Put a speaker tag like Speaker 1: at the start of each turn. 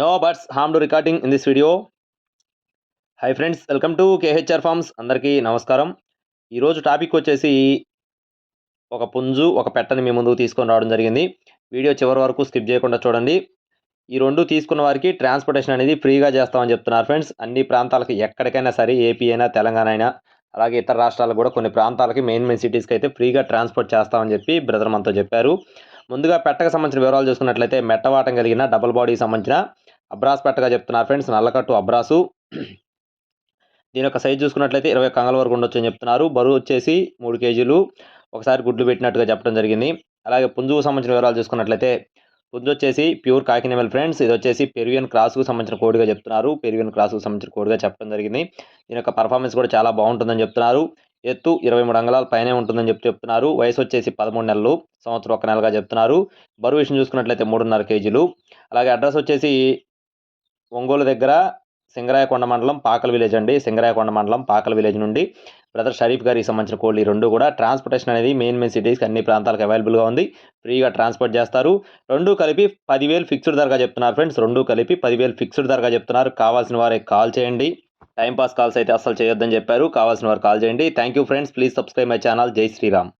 Speaker 1: No birds harm to recording in this video hi friends welcome to KHR farms అందరికీ నమస్కారం. ఈరోజు topic వచ్చేసి ఒక పుంజు ఒక పెట్టని మీ ముందుకు తీసుకొని రావడం జరిగింది. వీడియో చివరి వరకు స్కిప్ చేయకుండా చూడండి. ఈ రెండు తీసుకున్న వారికి ట్రాన్స్పోర్టేషన్ అనేది ఫ్రీగా చేస్తామని చెప్తున్నారు ఫ్రెండ్స్ అన్ని ప్రాంతాలకు ఎక్కడికైనా సరే ఏపీ అయినా తెలంగాణ అయినా అలాగే ఇతర రాష్ట్రాలకు కూడా కొన్ని ప్రాంతాలకి మెయిన్ మెయిన్ సిటీస్కి అయితే ఫ్రీగా ట్రాన్స్పోర్ట్ చేస్తామని చెప్పి బ్రదర్ మనతో చెప్పారు. ముందుగా పెట్టకు సంబంధించిన వివరాలు చూసుకున్నట్లయితే మెట్టవాటం కలిగిన డబుల్ బాడీకి సంబంధించిన అబ్రాస్ పెట్టగా చెప్తున్నారు ఫ్రెండ్స్ నల్లకట్టు అబ్రాసు. దీని యొక్క సైజ్ చూసుకున్నట్లయితే ఇరవై కంగల వరకు ఉండొచ్చు అని చెప్తున్నారు. బరువు వచ్చేసి మూడు కేజీలు. ఒకసారి గుడ్లు పెట్టినట్టుగా చెప్పడం జరిగింది. అలాగే పుంజుకు సంబంధించిన వివరాలు చూసుకున్నట్లయితే పుంజు వచ్చేసి ప్యూర్ కాకినెమల్ ఫ్రెండ్స్ ఇది వచ్చేసి పెరువియన్ క్రాస్కు సంబంధించిన కోడిగా చెప్తున్నారు. పెరువియన్ క్రాస్కు సంబంధించిన కోడిగా చెప్పడం జరిగింది. దీని యొక్క పర్ఫార్మెన్స్ కూడా చాలా బాగుంటుందని చెప్తున్నారు. ఎత్తు ఇరవై మూడు అంగళాల పైనే ఉంటుందని చెప్పి చెప్తున్నారు. వయసు వచ్చేసి పదమూడు నెలలు సంవత్సరం ఒక నెలగా చెప్తున్నారు. బరువు విషయం చూసుకున్నట్లయితే మూడున్నర కేజీలు. అలాగే అడ్రస్ వచ్చేసి ఒంగోలు దగ్గర సింగరాయకొండ మండలం పాకల విలేజ్ అండి. సింగరాయకొండ మండలం పాకల విలేజ్ నుండి బ్రదర్ షరీఫ్ గారికి సంబంధించిన కోళ్ళు ఈ రెండు కూడా ట్రాన్స్పోర్టేషన్ అనేది మెయిన్ మెయిన్ సిటీస్కి అన్ని ప్రాంతాలకు అవైలబుల్గా ఉంది. ఫ్రీగా ట్రాన్స్పోర్ట్ చేస్తారు. రెండు కలిపి పదివేలు ఫిక్స్డ్ ధరగా చెప్తున్నారు ఫ్రెండ్స్. రెండు కలిపి పదివేలు ఫిక్స్డ్ ధరగా చెప్తున్నారు. కావాల్సిన వారికి కాల్ చేయండి. టైంపాస్ కాల్స్ అయితే అస్సలు చేయొద్దని చెప్పారు. కావాల్సిన వారు కాల్ చేయండి. Thank you friends. Please subscribe my channel. Jai Shriram.